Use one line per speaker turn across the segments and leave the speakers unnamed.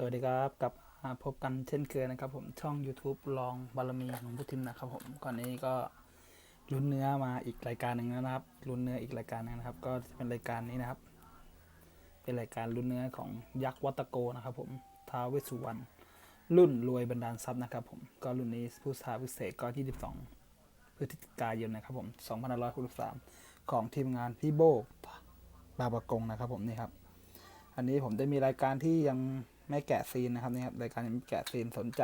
สวัสดีครับกับพบกันเช่นเคยนะครับผมช่อง YouTube ลองบารมีหลวงพุทิมนะครับผมก่อนนี้ก็ลุ้นเนื้อมาอีกรายการหนึ่งนะครับลุ้นเนื้ออีกรายการหนึงนะครับ ก็จะเป็นรายการนี้นะครับ เป็นรายการลุ้นเนื้อของยักษ์วัตโกนะครับผมท้าวเวสุวรรณรุ่นรวยบรรดาลทรัพย์นะครับผมก็รุ่นนี้ผู้ท้าพิเศษก็ 22 พฤศจิกายนนะครับผม2563ของทีมงานพี่โบบาบากงนะครับผมนี่ครับอันนี้ผมได้มีรายการที่ยัง ไม่แกะซีนนะครับนี่ครับรายการยังไม่แกะซีนสนใจ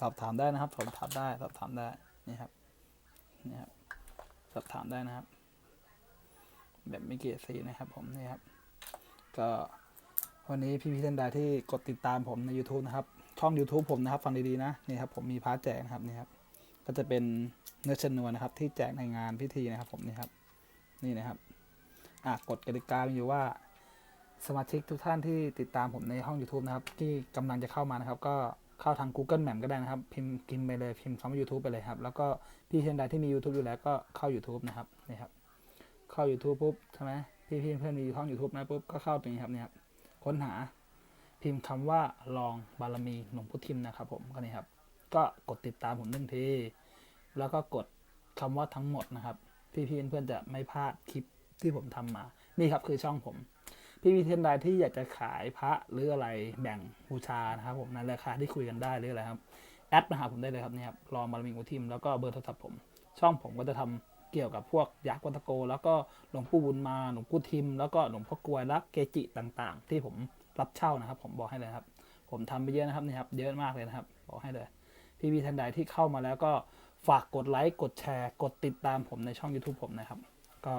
สอบถามได้นะครับสอบถามได้สอบถามได้นี่ครับนี่ครับสอบถามได้นะครับ แบบไม่เกะซีนนะครับ ผมนี่ครับ ก็วันนี้พี่พี่ท่านใดที่กดติดตามผมใน YouTube นะครับ ช่อง YouTube ผมนะครับ ฟังดีๆนะนี่ครับผมมีพาร์ทแจกนะครับนี่ครับ ก็จะเป็นเนื้อชนวนนะครับ ที่แจกในงานพิธีนะครับ ผมนี่ครับ นี่นะครับอะกฎกติกามีอยู่ว่า สมาชิกทุกท่านที่ติดตามผมในห้อง YouTube นะครับ ที่กำลังจะเข้ามานะครับ ก็เข้าทาง Google Map ก็ได้นะครับ พิมพ์พิมไปเลยพิมพ์คำว่า YouTube ไปเลยครับ แล้วก็พี่ท่านใดที่มี YouTube อยู่แล้วก็เข้า YouTube นะครับนี่ครับ เข้า YouTube ปุ๊บใช่ไหมพี่พี่เพื่อนมีห้อง YouTube นะปุ๊บก็เข้าตรงนี้ครับเนี่ยครับค้นหาพิมพ์คำว่าลองบารมีหลวงพุทธิมนะครับผมก็นี่ครับ ก็กดติดตามผมหนึ่งที แล้วก็กดคำว่าทั้งหมดนะครับ พี่พี่เพื่อนๆจะไม่พลาดคลิปที่ผมทำมา นี่ครับคือช่องผม พี่พี่ท่านใดที่อยากจะขายพระหรืออะไรแบ่งบูชานะครับผมในราคาที่คุยกันได้หรืออะไรครับแอดมาหาผมได้เลยครับเนี่ยครับรองบารมีอุทิมแล้วก็เบอร์โทรศัพท์ผม ช่องผมก็จะทำเกี่ยวกับพวกยักษ์วัตโก แล้วก็หลวงปู่บุญมาหลวงปู่ทิม แล้วก็หลวงพ่อกวยและเกจิต่าง ๆ ที่ผมรับเช่านะครับ ผมบอกให้เลยครับ ผมทำไปเยอะนะครับนี่ครับเยอะมากเลยนะครับบอกให้เลยพี่พี่ท่านใดที่เข้ามาแล้วก็ฝากกดไลค์กดแชร์ กดติดตามผมในช่อง YouTube ผมนะครับ ก็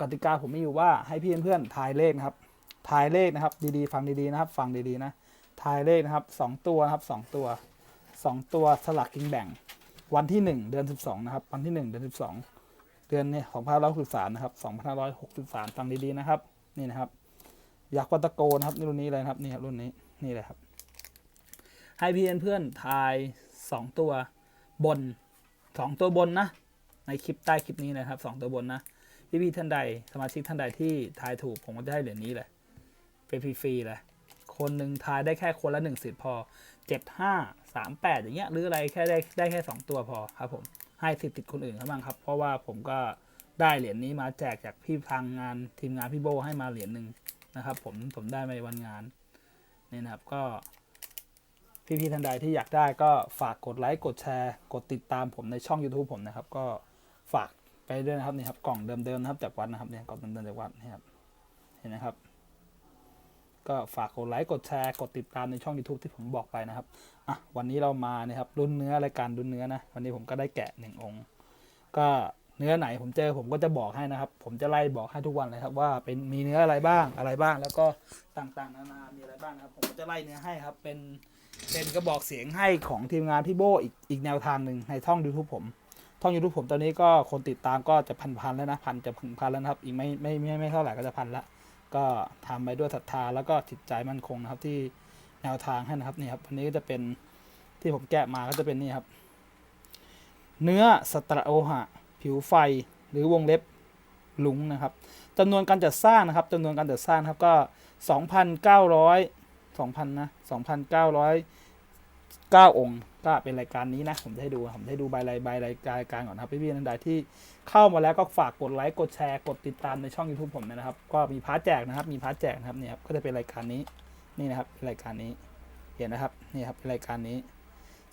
กติกาผมมีอยู่ว่าให้พี่เพื่อนๆทายเลขนะครับ ทายเลขนะครับ ดีๆ ฟังดีๆนะครับ ฟังดีๆนะทายเลขนะครับสองตัวนะครับสองตัวสองตัวสลักกินแบ่ง วันที่หนึ่งเดือนสิบสองนะครับ วันที่หนึ่งเดือนสิบสองเดือนเนี่ยสองพันร้อยหกสิบสามนะครับสองพันร้อยหกสิบสามฟังดีๆนะครับ นี่นะครับยักษ์วัตโกนะครับนี่รุ่นนี้เลยครับนี่ครับรุ่นนี้นี่เลยครับให้พี่เพื่อนทายสองตัวบนสองตัวบนนะ ในคลิปใต้คลิปนี้นะครับสองตัวบนนะพี่พี่ๆท่านใดสมาชิกท่านใดที่ทายถูกผมก็จะให้เหรียญนี้เลย เป็นฟรีๆเลยคนหนึ่งทายได้แค่คนละหนึ่งสิทธิ์พอเจ็ดห้าสามแปดอย่างเงี้ยหรืออะไรแค่ได้ได้แค่สองตัวพอครับผมให้สิทธิ์ติดคนอื่นเขาบ้างครับ เพราะว่าผมก็ได้เหรียญนี้มาแจกจากพี่ทางงานทีมงานพี่โบให้มาเหรียญหนึ่งนะครับผมผมได้ในวันงานนี่นะครับก็พี่ๆท่านใดที่อยากได้ก็ฝากกดไลค์กดแชร์ กดติดตามผมในช่อง YouTube ผมนะครับ ก็ฝากไปด้วยนะครับนี่ครับกล่องเดิมๆนะครับจากวัดนะครับเนี่ยกล่องเดิมๆจากวัดนี่ครับเห็นไหมครับ ก็ฝากกดไลค์กดแชร์กดติดตามในช่อง YouTube ที่ผมบอกไปนะครับอะวันนี้เรามานี่ครับรุ่นเนื้อรายการรุ่นเนื้อนะวันนี้ผมก็ได้แกะหนึ่งองค์ ก็เนื้อไหนผมเจอผมก็จะบอกให้นะครับ ผมจะไล่บอกให้ทุกวันเลยครับว่าเป็นมีเนื้ออะไรบ้างอะไรบ้าง แล้วก็ต่างๆ นานา มีอะไรบ้างนะครับ ผมก็จะไล่เนื้อให้ครับ เป็นเป็นกระบอกเสียงให้ของทีมงานพี่โบอีกอีกแนวทางหนึ่งในช่อง YouTube ผมช่อง YouTube ผมตอนนี้ก็คนติดตามก็จะพันพันๆแล้วนะพันจะพันพันแล้วนะครับ อีกไม่ไม่ไม่ไม่เท่าไหร่ก็จะพันละ ก็ทำไปด้วยศรัทธาแล้วก็จิตใจมั่นคงนะครับที่แนวทางให้นะครับนี่ครับวันนี้ก็จะเป็นที่ผมแกะมาก็จะเป็นนี่ครับ เนื้อสตรโอหะ ผิวไฟหรือวงเล็บหลุงนะครับจำนวนการจัดสร้างนะครับจำนวนการจัดสร้างครับก็ 2,900 2,000นะ2,900 9 องค์ ก็เป็นรายการนี้นะ ผมจะให้ดู ผมจะให้ดูใบรายใบรายการก่อนครับพี่ๆท่านใดที่เข้ามาแล้วก็ฝากกดไลค์ กดแชร์ กดติดตามในช่อง YouTube ผมนะครับ ก็มีพาร์ทแจกนะครับ มีพาร์ทแจกนะครับเนี่ยครับ ก็จะเป็นรายการนี้ นี่นะครับ รายการนี้ เห็นนะครับ นี่ครับ รายการนี้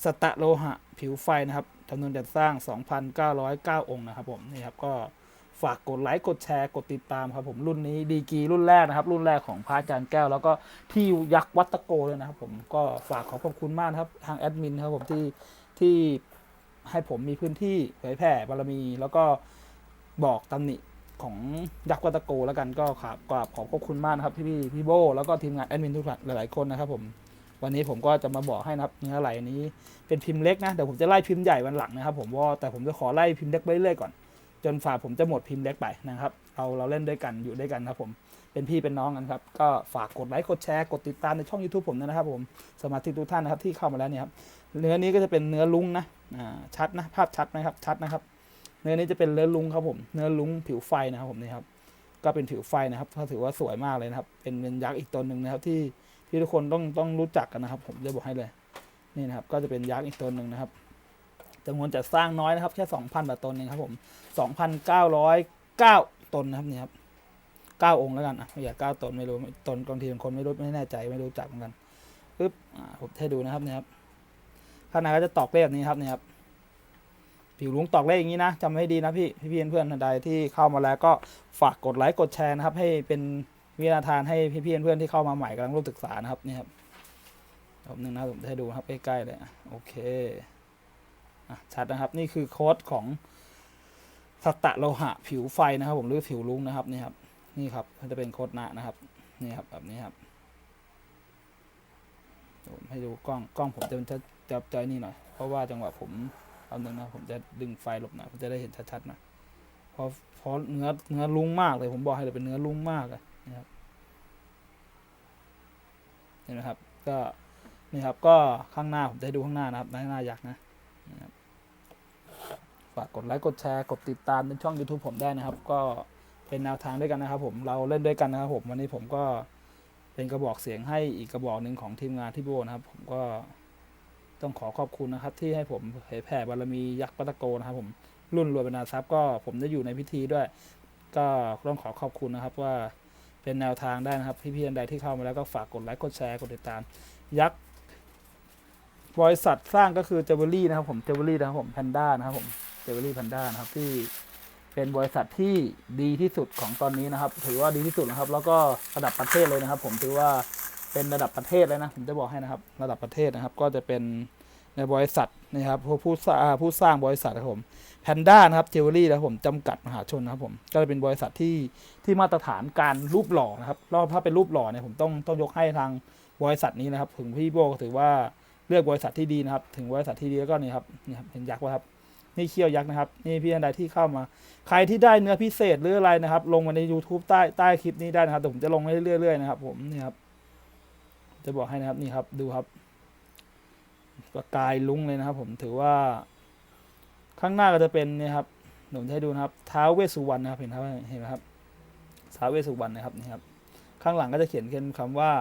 สตะโลหะผิวไฟนะครับจำนวนจัดสร้าง 2,909 องค์นะครับผม นี่ครับ ก็ ฝากกดไลค์กดแชร์กดติดตามครับผมรุ่นนี้ดีกีรุ่นแรกนะครับ รุ่นแรกของพระอาจารย์แก้ว แล้วก็ที่ยักษ์วัตโกเลยนะครับ ผมก็ฝากขอขอบคุณมากครับทางแอดมินครับผมที่ที่ให้ผมมีพื้นที่เผยแผ่บารมี แล้วก็บอกตำหนิของยักษ์วัตโกแล้วกันก็ขากราบขอบขอบคุณมากนะครับพี่พี่พี่โบแล้วก็ทีมงานแอดมินทุกท่านหลายๆคนนะครับผมวันนี้ผมก็จะมาบอกให้นะครับเนื้อไหลนี้เป็นพิมพ์เล็กนะเดี๋ยวผมจะไล่พิมพ์ใหญ่วันหลังนะครับ ผมว่าแต่ผมจะขอไล่พิมพ์เล็กไปเรื่อยก่อน จนฝ่าผมจะหมดพิมพ์เล็กไปนะครับเราเราเล่นด้วยกันอยู่ด้วยกันครับผมเป็นพี่เป็นน้องกันครับ ก็ฝากกดไลค์กดแชร์กดติดตามในช่อง YouTube ผมนะครับผมสมาชิกทุกท่านนะครับที่เข้ามาแล้วเนี่ยครับเนื้อนี้ก็จะเป็นเนื้อลุงนะอ่าชัดนะภาพชัดไหมครับชัดนะครับ เนื้อนี้จะเป็นเนื้อลุงครับผมเนื้อลุงผิวไฟนะครับผมนี่ครับก็เป็นผิวไฟนะครับก็ถือว่าสวยมากเลยนะครับ เป็นเป็นยักษ์อีกตนหนึ่งนะครับที่ที่ทุกคนต้องต้องรู้จักกันนะครับ ผมจะบอกให้เลยนี่นะครับก็จะเป็นยักษ์อีกตัวหนึ่งนะครับ จำนวนจะสร้างน้อยนะครับแค่สองพันบาทตนเองครับผมสองพันเก้าร้อยเก้าตนนะครับนี่ครับเก้าองค์แล้วกันอะไม่อยากเก้าตนไม่รู้ตนบางทีบางคนไม่รู้ไม่แน่ใจไม่รู้จักเหมือนกันปึ๊บอ่าผมให้ดูนะครับนี่ครับข้างในก็จะตอกเลขแบนี้ครับนี่ครับผิวลุงตอกเลขอย่างนี้นะจำให้ดีนะพี่พี่พี่เพื่อนๆท่านใดที่เข้ามาแล้วก็ฝากกดไลค์กดแชร์นะครับ ให้เป็นวิทยาทานให้พี่พี่เพื่อนๆที่เข้ามาใหม่กำลังร่วมศึกษานะครับนี่ครับผมหนึ่งนะผมให้ดูครับใกล้ๆเลยโอเค ชัดนะครับ นี่คือโค้ดของสัตตะโลหะผิวไฟนะครับ ผมหรือผิวลุงนะครับนี่ครับ นี่ครับมันจะเป็นโค้ดหนะนะครับ นี่ครับแบบนี้ครับผมให้ดูกล้องกล้องผมจะจะจับใจนี่หน่อย เพราะว่าจังหวะผมเอาหนึ่งนะผมจะดึงไฟหลบหน่อยผมจะได้เห็นชัดๆหนะเพราะเพราะเนื้อเนื้อลุ้งมากเลย ผมบอกให้เลยเป็นเนื้อลุ้งมากเลยนะครับเห็นไหมครับ ก็นี่ครับก็ข้างหน้าผมจะให้ดูข้างหน้านะครับ ข้างหน้าอยากนะนะครับากกดไลค์กดแชร์กดติดตามในช่อง YouTube ผมได้นะครับ ก็เป็นแนวทางด้วยกันนะครับ ผมเราเล่นด้วยกันนะครับผมวันนี้ผมก็เป็นกระบอกเสียงให้อีกกระบอกหนึ่งของทีมงานที่โบนะครับ ผมก็ต้องขอขอบคุณนะครับ ที่ให้ผมเผยแผ่บารมียักษ์ปัตโกนะครับ ผมรุ่นรวยบรรดาทรัพย์ก็ผมได้อยู่ในพิธีด้วย ก็ต้องขอขอบคุณนะครับว่าเป็นแนวทางได้นะครับพี่ๆท่านใดที่เข้ามาแล้วก็ฝากกดไลค์กดแชร์กดติดตาม ยักษ์บริษัทสร้างก็คือเจเวลรี่นะครับผมเจเวลรี่นะครับผมแพนด้านะครับผม เจเวลรี่แพนด้านะครับที่เป็นบริษัทที่ดีที่สุดของตอนนี้นะครับ ถือว่าดีที่สุดนะครับ แล้วก็ระดับประเทศเลยนะครับ ผมถือว่าเป็นระดับประเทศเลยนะผมจะบอกให้นะครับ ระดับประเทศนะครับ ก็จะเป็นในบริษัทนะครับผู้ผู้สร้างผู้สร้างบริษัทนะครับผมแพนด้านะครับเจวเวลรี่นะครับผมจำกัดมหาชนนะครับผมก็จะเป็นบริษัทที่ที่มาตรฐานการรูปหล่อนะครับแล้วถ้าเป็นรูปหล่อเนี่ยผมต้องต้องยกให้ทางบริษัทนี้นะครับ ถึงพี่โบก็ถือว่าเลือกบริษัทที่ดีนะครับ ถึงบริษัทที่ดีแล้วก็นี่ครับนี่ครับเห็นยักษ์ว่าครับ นี่เขี้ยวยักษ์นะครับ นี่พี่ท่านใดที่เข้ามา ใครที่ได้เนื้อพิเศษหรืออะไรนะครับ ลงมาใน YouTube ใต้ใต้คลิปนี้ได้นะครับแต่ผมจะลงให้เรื่อยๆนะครับ ผมนี่ครับ จะบอกให้นะครับนี่ครับ ดูครับประกายลุ้งเลยนะครับ ผมถือว่า ข้างหน้าก็จะเป็นเนี่ยครับหนุ่มให้ดูนะครับท้าวเวสสุวรรณนะครับเห็นครับเห็นไหมครับท้าวเวสสุวรรณนะครับนี่ครับ ข้างหลังก็จะเขียนเป็นคำว่า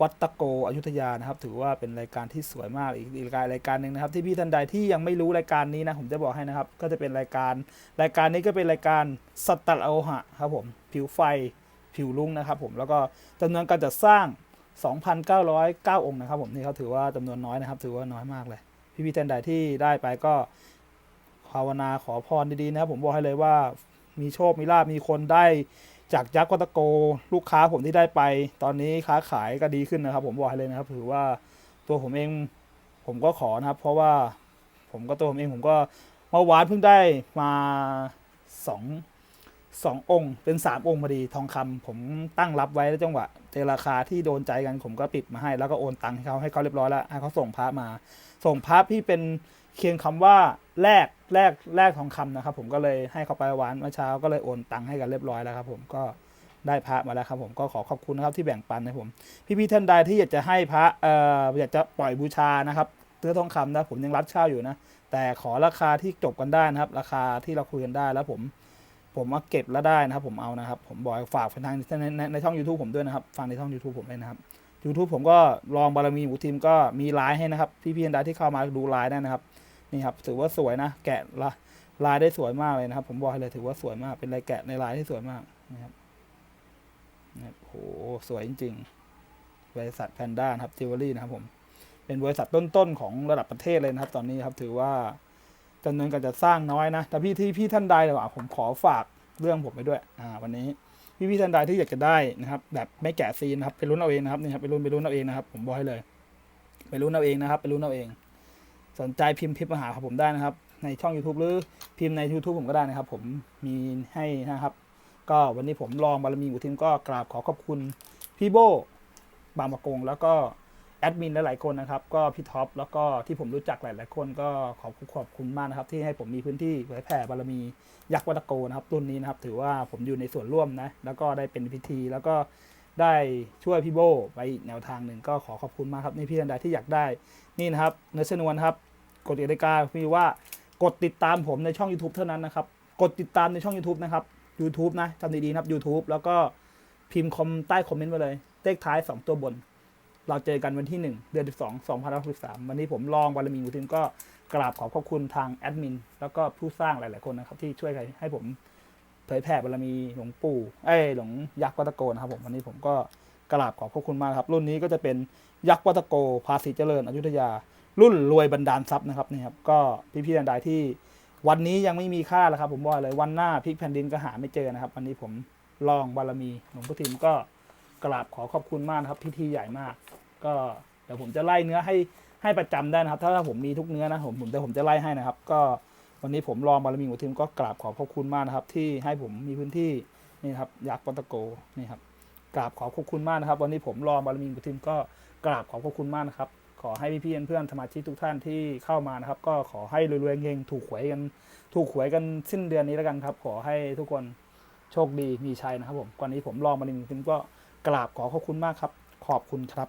วัดตะโกอยุธยานะครับ ถือว่าเป็นรายการที่สวยมากอีกอีกรายรายการหนึ่งนะครับ ที่พี่ท่านใดที่ยังไม่รู้รายการนี้นะผมจะบอกให้นะครับ ก็จะเป็นรายการ รายการนี้ก็เป็นรายการสัตตะโลหะครับผมผิวไฟผิวลุ้งนะครับ ผมแล้วก็จำนวนการจัดสร้าง 2,909 องค์นะครับ ผมนี่เขาถือว่าจำนวนน้อยนะครับ ถือว่าน้อยมากเลย พี่พี่ท่านใดที่ได้ไปก็ภาวนาขอพรดีๆนะครับ ผมบอกให้เลยว่ามีโชคมีลาบมีคนได้ จากยักษ์วัตโกลูกค้าผมที่ได้ไป ตอนนี้ค้าขายก็ดีขึ้นนะครับ ผมบอกให้เลยนะครับถือว่าตัวผมเองผมก็ขอนะครับ เพราะว่าผมก็ตัวผมเองผมก็เมื่อวานเพิ่งได้มาสองสององค์เป็นสามองค์พอดีทองคำผมตั้งรับไว้แล้วจังหวะเจอราคาที่โดนใจกันผมก็ปิดมาให้ แล้วก็โอนตังค์ให้เขาให้เขาเรียบร้อยแล้วให้เขาส่งพระมา ส่งพระพี่เป็นเคียงคำว่า แลกแลกแลกทองคำนะครับ ผมก็เลยให้เขาไปหวานเมื่อเช้าก็เลยโอนตังค์ให้กันเรียบร้อยแล้วครับ ผมก็ได้พระมาแล้วครับผมก็ขอขอบคุณนะครับที่แบ่งปันให้ผมพี่ๆท่านใดที่อยากจะให้พระเอ่ออยากจะปล่อยบูชานะครับซื้อทองคำนะผมยังรับเช่าอยู่นะ แต่ขอราคาที่จบกันได้นะครับ ราคาที่เราคุยกันได้แล้วผม ผมมาเก็บแล้วได้นะครับ ผมเอานะครับ ผมบอกฝากทางในในในช่อง YouTube ผมด้วยนะครับฟังในช่อง YouTube ผมเลยนะครับ YouTube ผมก็ลองบารมีหมูทีมก็มีไลน์ให้นะครับ พี่ๆท่านใดที่เข้ามาดูไลน์ได้นะครับ นี่ครับถือว่าสวยนะ แกะละลายได้สวยมากเลยนะครับ ผมบอกให้เลยถือว่าสวยมาก เป็นลายแกะในลายที่สวยมากนะครับนะครับโหสวยจริงๆบริษัทแพนด้านะครับจิวเวลรี่นะครับ ผม เป็นบริษัทต้นๆของระดับประเทศเลยนะครับ ตอนนี้ครับ ถือว่าจำนวนการจะสร้างน้อยนะ แต่พี่ที่พี่ท่านใดเลยว่าผมขอฝากเรื่องผมไปด้วย อ่า วันนี้พี่พี่ท่านใดที่อยากจะได้นะครับ แบบไม่แกะซีนนะครับไปลุ้นเอาเองนะครับนี่ครับไปลุ้นไปลุ้นเอาเองนะครับ ผมบอกให้เลย ไปลุ้นเอาเองนะครับ ไปลุ้นเอาเอง สนใจพิมพ์พิมพ์มาหาผมได้นะครับ ในช่อง YouTube หรือพิมพ์ใน YouTube ผมก็ได้นะครับ ผมมีให้นะครับ ก็วันนี้ผมลองบารมีหมูทิมก็กราบขอขอบคุณพี่โบบางประกง แล้วก็แอดมินหลายๆคนนะครับ ก็พี่ท็อปแล้วก็ที่ผมรู้จักหลาย ๆ คนก็ขอบคุณขอบคุณมากนะครับ ที่ให้ผมมีพื้นที่เผยแผ่บารมียักษ์วัตโกนะครับรุ่นนี้นะครับ ถือว่าผมอยู่ในส่วนร่วมนะแล้วก็ได้เป็นพิธีแล้วก็ ได้ช่วยพี่โบไปอีกแนวทางหนึ่งก็ขอขอบคุณมากครับนี่พี่ทันใดที่อยากได้นี่นะครับเนื้อชนวนครับกฎกติกามีว่ากดติดตามผมในช่อง YouTube เท่านั้นนะครับกดติดตามในช่อง YouTube นะครับ YouTube นะจำดีๆนะครับ YouTube แล้วก็พิมพ์คอมใต้คอมเมนต์ไว้เลยเลขท้าย 2 ตัวบน เราเจอกันวันที่ 1 เดือน 12 2563วันนี้ผมลองบารมีมูทิมก็กราบขอบพระคุณทางแอดมินแล้วก็ผู้สร้างหลาย ๆ คนนะครับที่ช่วยให้ผม เผยแผ่บารมีหลวงปู่เอ้ยหลวงยักษ์วัตโกนะครับผมวันนี้ผมก็กราบขอบพระคุณมากครับ รุ่นนี้ก็จะเป็นยักษ์วัตโกภาษีเจริญอยุธยา รุ่นรวยบันดาลทรัพย์นะครับนี่ครับก็พี่ๆดันใดที่วันนี้ยังไม่มีค่าแล้วครับ ผมบอกเลยวันหน้าพลิกแผ่นดินก็หาไม่เจอนะครับ วันนี้ผมลองบารมีหลวงพ่อทิมก็กราบขอขอบคุณมากนะครับพิธีใหญ่มาก ก็เดี๋ยวผมจะไล่เนื้อให้ให้ประจำได้นะครับ ถ้าผมมีทุกเนื้อนะผมผมแต่ผมจะไล่ให้นะครับ ก็ วันนี้ผมลองบารมีหลวงพ่อทิมก็กราบขอขอบคุณมากนะครับ ที่ให้ผมมีพื้นที่นี่ครับยักษ์วัตโกนี่ครับกราบขอขอบคุณมากนะครับ วันนี้ผมลองบารมีหลวงพ่อทิมก็กราบขอขอบคุณมากนะครับ ขอให้พี่ๆเพื่อนๆสมาชิกทุกท่านที่เข้ามานะครับ ก็ขอให้รวยๆเฮงถูกหวยกัน ถูกหวยกันสิ้นเดือนนี้แล้วกันครับ ขอให้ทุกคนโชคดีมีชัยนะครับผมก่อนนี้ผมลองมาหนึ่งทีก็กราบขอขอบคุณมากครับ ขอบคุณครับ